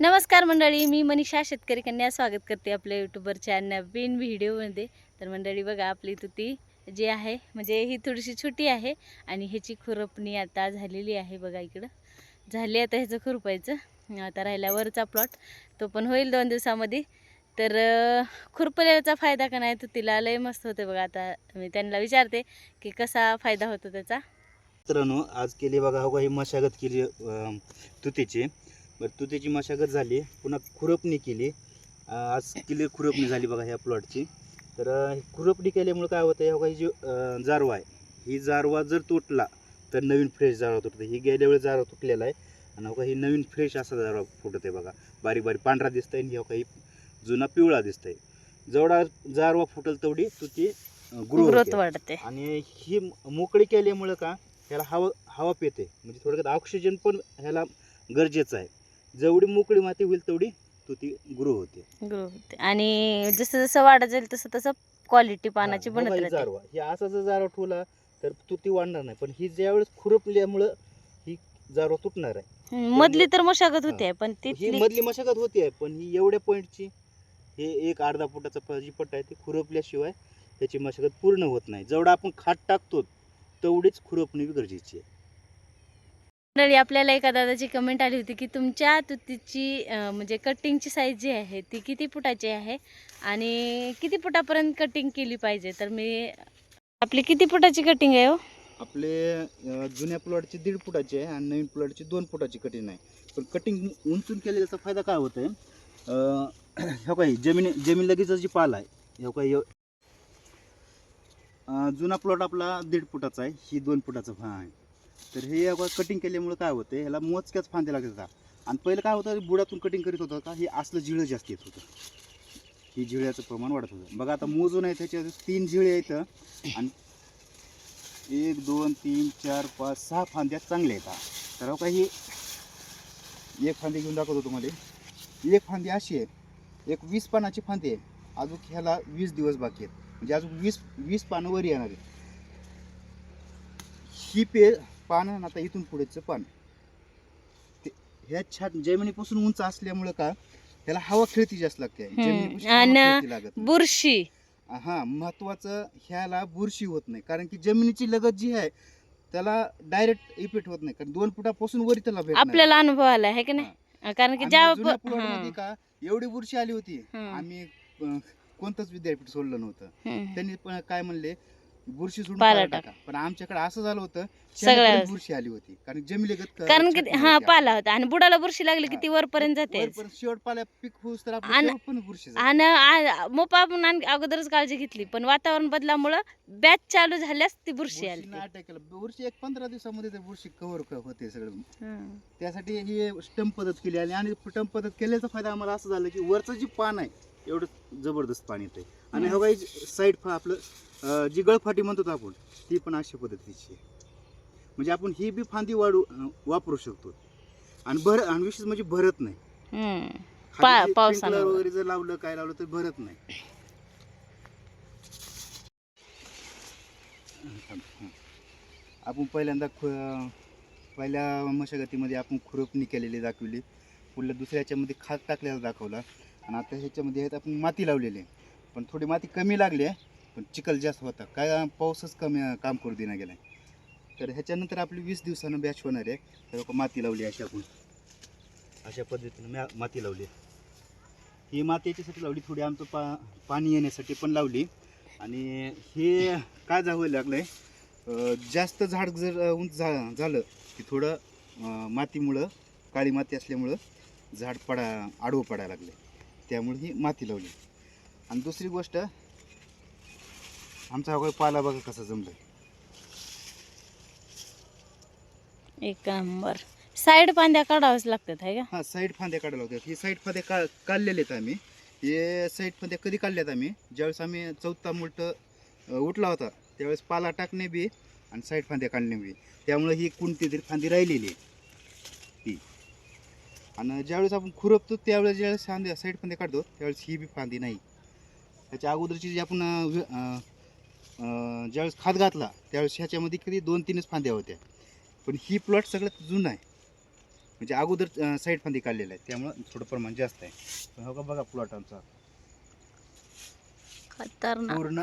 नमस्कार मंडळी मी मनीषा शेतकरी कन्या. स्वागत करते आपल्या यूट्यूबवरच्या नवीन व्हिडिओमध्ये. तर मंडळी बघा आपली तुती जी आहे म्हणजे ही थोडीशी छोटी आहे आणि ह्याची खुरपणी आता झालेली आहे बघा इकडं. झाली आता ह्याचं खुरपायचं. आता राहिला वरचा प्लॉट तो पण होईल दोन दिवसामध्ये. तर खुरपल्याचा फायदा का नाही तुतीला लय मस्त होते बघा. आता मी त्यांना विचारते की कसा फायदा होतो त्याचा? मित्रांनो आज केली बघा हो ही मशागत केली तुतीची. बरं तुतीची मशागत झाली पुन्हा खुरपणी केली आज केली खुरपणी झाली बघा ह्या प्लॉटची तर खुरपणी केल्यामुळे काय होतं हो का ही जी जारवा आहे ही जारवा जर तुटला तर नवीन फ्रेश जारवा तुटते. ही गेल्या वेळेस जारवा तुटलेला आहे. आणि हो का ही नवीन फ्रेश असा जारवा फुटत आहे बघा. बारीक बारीक पांढरा दिसतंय आणि हो का ही जुना पिवळा दिसतंय. जेवढा जारवा फुटल तेवढी तुती ग्रो ग्रोथ वाढते. आणि ही मोकळी केल्यामुळं का ह्याला हवा हवा पेते. म्हणजे थोडक्यात ऑक्सिजन पण ह्याला गरजेचं आहे. जेवढी मोकळी माती होईल तेवढी तो ती ग्रो होते. ग्रो होते. आणि जसं जसं वाढत जाईल तसं तसं क्वालिटी पानाची बनत राहते जारवा. ही असा जर जारवा ठेवला तर तो ती वाढणार नाही. पण ही ज्यावेळेस खुरपल्यामुळं ही जारवा तुटणार आहे. हम्म, मधली तर मशागत होते पण ही तिथली मधली मशागत होती आहे पण ही एवढ्या पॉईंटची हे एक अर्धा फुटाचा प- जी पट्टा आहे ती खुरपल्याशिवाय त्याची मशागत पूर्ण होत नाही. जेवढा आपण खात टाकतो तेवढीच खुरपणी बी गरजेची आहे. मंडळी आपल्याला एका दादाची कमेंट आली होती की तुमच्या तुतीची म्हणजे कटिंगची साईज जी आहे ती किती फुटाची आहे? आणि किती फुटापर्यंत कटिंग केली पाहिजे? तर मी आपली किती फुटाची कटिंग आहे हो? आपले जुन्या प्लॉटची दीड फुटाची आहे आणि नवीन प्लॉटची दोन फुटाची कटिंग आहे. पण कटिंग उंचून केलेल्याचा फायदा काय होत आहे ह्या काही जमीन जमीन लगेच जी पाल आहे ह्या काही जुना प्लॉट आपला दीड फुटाचा आहे ही दोन फुटाचा फा आहे. तर हे कटिंग केल्यामुळे काय होतं ह्याला मोजक्याच फांदे लागतात आणि पहिलं काय होतं बुडातून कटिंग करीत होतं का हे असलं झिळं जास्त येत होतं. ही जिळ्याचं प्रमाण वाढत होतं. बघा आता मोजून आहे त्याच्या तीन जिळे आहेत. आणि एक दोन तीन चार पाच सहा फांद्या चांगल्या आहेत. तर काही एक फांदी घेऊन दाखवतो तुम्हाला. एक फांदी अशी आहे. एक वीस पानाची फांदी आहे. अजून ह्याला वीस दिवस बाकी आहेत. म्हणजे अजून वीस वीस पानं वर येणार आहे ही पे पानं आता इथून पुढेचं पान. ते ह्या छान जमिनीपासून उंच असल्यामुळं का त्याला हवा खेळती जास्त लागते. हम्म. जमिनीपाशी हवा आणि खेळती लागत नाही. बुरशी. हा महत्वाचं ह्याला बुरशी होत नाही. कारण की जमिनीची लगत जी आहे त्याला डायरेक्ट इफेक्ट होत नाही. कारण दोन फुटापासून वरी त्याला आपल्याला अनुभव आला आहे की नाही? कारण की आम्ही ज्या जुन्या प- हं, का एवढी बुरशी आली होती. हं, आम्ही अं, कोणतंच विद्यापीठ सोडलं नव्हतं. हं. त्यांनी पण काय म्हणले बुरशी सोडून पाला पाला टाका. पण आमच्याकडे असं झालं होतं सगळ्या बुरशी आली होती कारण जमिनीगत क- कारण की हा पाला होता आणि बुडाला बुरशी लागली की. ती वरपर्यंत जाते शेवट पाल्या पीक होऊस तर आपलं आणि- शेवट पण बुरशी जाते. आणि आ- मोपा आपण अगोदरच काळजी घेतली पण वातावरण बदलामुळं बॅच चालू झाल्यास ती बुरशी आली बुरशीनं केला बुरशी एक पंधरा दिवसामध्ये ते बुरशी कव्हर होते सगळं हं. त्यासाठी ही स्टंप पद्धत केली आणि आणि स्टंप पद्धत केल्याचा फायदा आम्हाला असं झालं की वरचं जे पान आहे एवढं जबरदस्त पाणी येते आणि हम्म. हे काही साईड आपलं जी गळफाटी म्हणतो आपण ती पण अशा पद्धतीची आहे. म्हणजे आपण ही बी फांदी वाढू वापरू शकतो. आणि भर आणि विशेष म्हणजे भरत नाही. खाली पा- जे पावसानं sprinkler वगैरे. वगैरे जर लावलं काय लावलं तर भरत नाही. आपण पहिल्यांदा खु- पहिल्या मशागतीमध्ये आपण खुरपणी केलेली दाखवली. पुढल्या दुसऱ्या ह्याच्यामध्ये खात टाकलेला दाखवला. आणि आता ह्याच्यामध्ये आपण माती लावलेली आहे. पण थोडी माती कमी लागली आहे. पण चिखल जास्त होता. काय पाऊसच कमी काम करू देणं गेला तर ह्याच्यानंतर आपली वीस दिवसानं बॅच होणार आहे. तर माती लावली अशा आपण. अशा पद्धतीनं मॅ माती लावली. ही माती याच्यासाठी लावली थोडी आमचं पा पाणी येण्यासाठी पण लावली. आणि हे काय जावं लागलं आहे जास्त झाड जर उंच झा झालं की थोडं मातीमुळं काळी माती असल्यामुळं झाड पडा आडवं पडायला लागलं त्यामुळे ही माती लावली. आणि दुसरी गोष्ट आमचा हा पाला बघा कसा जमलं एक नंबर. साईड पांद्या काढावंच लागतात आहे का? हां साईड फांद्या काढायला होत्या ही साईड फांद्या का काढलेले आहेत आम्ही. हे साईड फांद्या कधी काढल्यात आम्ही? ज्यावेळेस आम्ही चौथा मुलट उठला होता त्यावेळेस पाला टाकणे बी आणि साईड फांद्या काढणे बी. त्यामुळे ही कोणती तरी फांदी राहिलेली आहे. ही. आणि ज्यावेळेस आपण खुरपतो त्यावेळेस ज्यावेळेस फांद्या साईड फांद्या काढतो त्यावेळेस ही बी फांदी नाही. त्याच्या अगोदरची जी आपण ज्यावेळेस खात घातला त्यावेळेस ह्याच्यामध्ये कधी दोन तीनच फांद्या होत्या. पण ही प्लॉट सगळ्यात जुना आहे. म्हणजे अगोदर साईड फांदी काढलेलं आहे त्यामुळं थोडं प्रमाण जास्त आहे. पण हो का बघा प्लॉट आमचा. पूर्ण